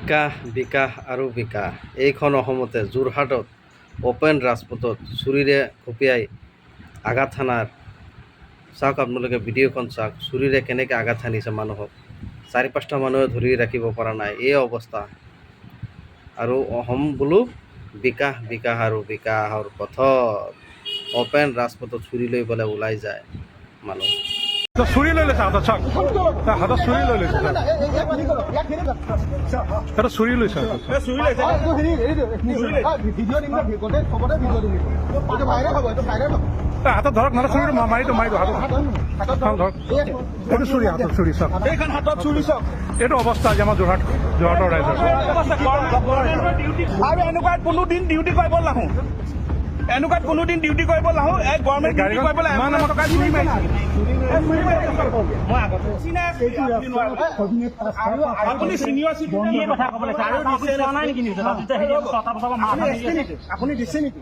বিকাশ বিকাশ আৰু বিকাশ এইখন অসমতে যোৰহাটত অপেন ৰাজপথত চুৰিৰে খুপিয়াই আঘাত হানাৰ। চাওক আপোনালোকে ভিডিঅ'খন চাওক, চুৰিৰে কেনেকৈ আঘাত হানিছে মানুহক। চাৰি, পাঁচটা মানুহে ধৰি ৰাখিব পৰা নাই। এই অৱস্থা। আৰু অসম বোলো বিকাশ বিকাশ আৰু বিকাশৰ পথত। অপেন ৰাজপথত চুৰি লৈ পেলাই ওলাই যায় মানুহ। তো চুৰি লৈ লৈছে হাতত চাওক তাৰ হাতত চুৰি লৈ লৈছে সেইটো চুৰি লৈছে হাতত। তাৰ ধৰক নহ'লে চুৰি মাৰি দিওঁ মাৰি দিওঁ হাতত ধৰক এইটো চুৰি হাতত চুৰি চাওক এইখন হাতত চুৰি চাওক এইটো অৱস্থা আজি আমাৰ যোৰহাট যোৰহাটৰ ৰাইজৰ আৰু এনেকুৱাত কোনো দিন ডিউটি কৰিব নাহো এনেকুৱাত কোনো দিন ডিউটি কৰিব নাহো এই গভৰ্ণমেণ্ট ডিউটি মই আছে, আপুনি চিনিয়ৰ চিটিজেন কথা ক'বলৈ আপুনি দিছে নেকি?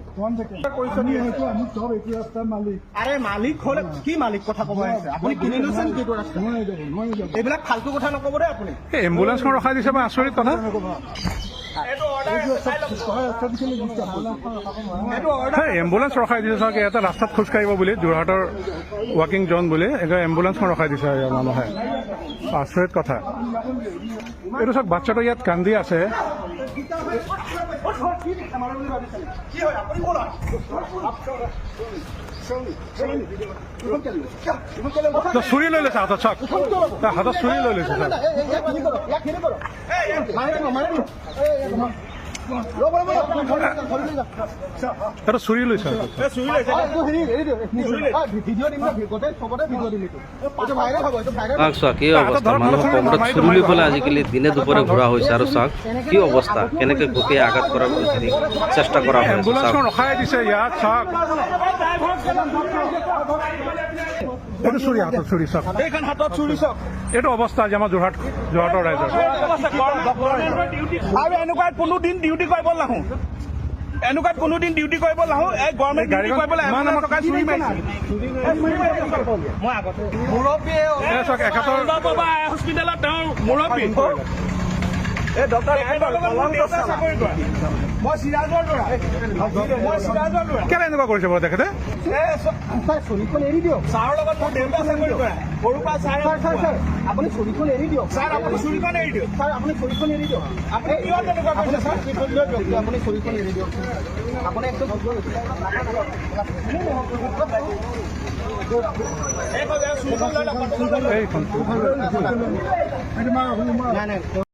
আৰে মালিক হ'লে কি মালিক কথা ক'ব আহিছে? আপুনি কিনি লৈছে নেকি এইটো ৰাস্তা? এইবিলাক ফাল্টু কথা নক'ব দেই আপুনি। এম্বুলেঞ্চখন ৰখাই দিছে বা আচৰিত কথা। এম্বুলেঞ্চ ৰখাই দিছে চাওক এটা ৰাস্তাত খোজকাঢ়িব বুলি যোৰহাটৰ ৱাকিং জন বুলি এতিয়া এম্বুলেঞ্চখন ৰখাই দিছে মানুহে। আচৰিত কথা। এইটো চাওক বাচ্ছাটো ইয়াত কান্দি আছে। কি হয় আপুনি ক'ত হয়? তো চুৰি লৈ লৈছে হাতত চাওক তাৰ হাতত চুৰি লৈ লৈছে চাওক সেইটো চুৰি লৈছে হাতত। এই চুৰি লৈছে চাওক চোৱা কি অৱস্থা? মানুহক কমৰত চুৰি লৈ পেলাই আজিকালি দিনে দুপৰে ঘূৰা হৈছে আৰু চাওক কি অৱস্থা? কেনেকৈ খুপিয়াই আঘাত কৰাৰ চেষ্টা কৰা হৈছে চাওক। এইটো চুৰি হাতত চুৰি চাওক এইখন হাতত চুৰি চাওক এইটো অৱস্থা আজি আমাৰ যোৰহাট যোৰহাটৰ ৰাইজৰ আৰু এনেকুৱাত কোনো দিন ডিউটি কৰিব নাহো এনেকুৱাত কোনোদিন ডিউটি কৰিব নাহো এই গভৰ্ণমেণ্ট ডিউটি চাওক এখেতৰ হস্পিটেলত তেওঁৰ মুৰব্বী কেলে এনেকুৱা কৰিছে বাৰু তেখেতে? চনীখন এৰি দিয়ক। ছাৰৰ লগত মোৰ দেউতা চাকৰি কৰা সৰুৰ পৰা ছাৰ আপুনি চনীখন এৰি দিয়ক। ছাৰ আপুনি চুৰিখন এৰি দিয়ক। ছাৰ আপুনি চনীখন এৰি দিয়ক। আপুনি কিয় তেনেকুৱা কৰিছে ছাৰ? আপুনি চনীখন এৰি দিয়ক। আপুনি একদম এইখন নাই নাই।